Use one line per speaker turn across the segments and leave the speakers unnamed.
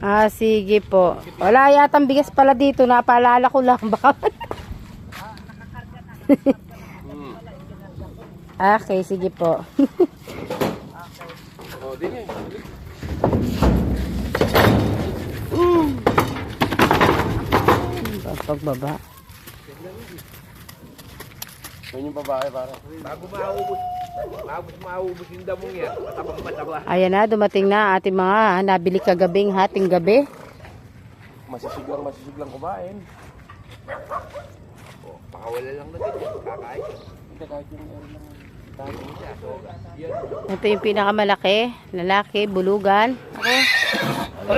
Ah, sige po. Wala yatang bigas pala dito. Napaalala ko lang. Baka... okay, sige po.
Eh.
Pagbaba.
Yun yung babae para.
Bago maubos, bago maubos yung damong yan, matabang mataba.
Ayan na, dumating na ating mga nabili kagabing hating gabi.
Masisiglang masisiglang kumain.
O, pakawala lang na ganyan, kakain.
Hindi kahit yung ano.
Ito yung pinakamalaki. Lalaki, bulugan. Ako.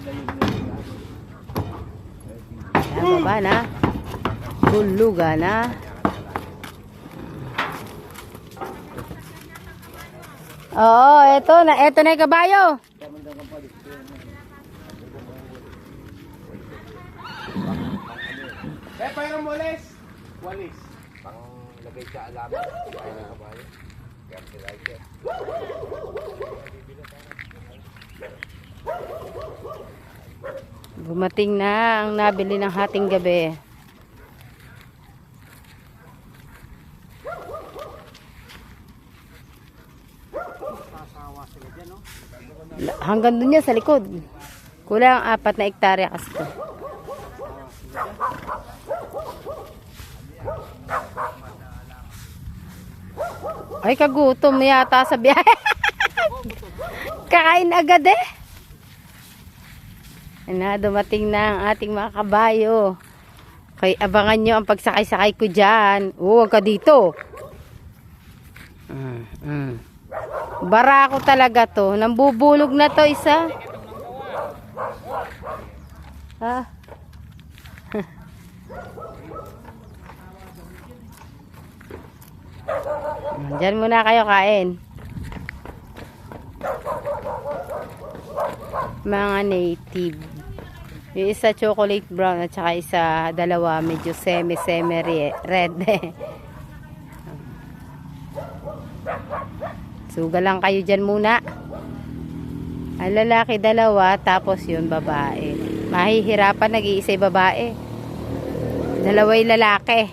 Ayan, baba na. Bulugan na. Oo, eto na. Eto na yung kabayo.
Eh, paano mo les? Walis.
Pang lagay sa alaman, kaya na kabayo. Fertilizer.
Dumating na ang nabili ng hating gabi. Hanggang dun yan sa likod. Kulang apat na ektarya kasi. to. Ay, kagutom yata sa biyahe. Kakain agad eh. Na, dumating na ang ating mga kabayo. Kay abangan nyo ang pagsakay-sakay ko dyan. Oo, wag ka dito. Mm, mm. Barako talaga to. Nambubulog na to isa. Ah. Diyan muna kayo kain. Mga native. Yung isa chocolate brown at saka isa dalawa medyo semi-semi re- red. Suga lang kayo dyan muna. Ang lalaki dalawa tapos yun babae. Mahihirapan nag-iisay babae. Dalaway lalaki.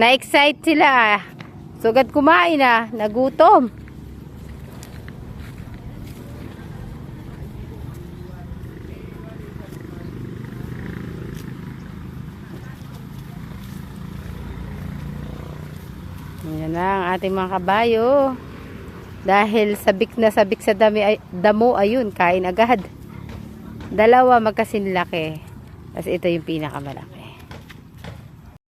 Na-excite sila. Sugad kumain na. Nagutom. Yan na ang ating mga kabayo. Dahil sabik na sabik sa dami, ay, damo, ayun, kain agad. Dalawa magkasinlaki. Tapos ito yung pinakamalaki.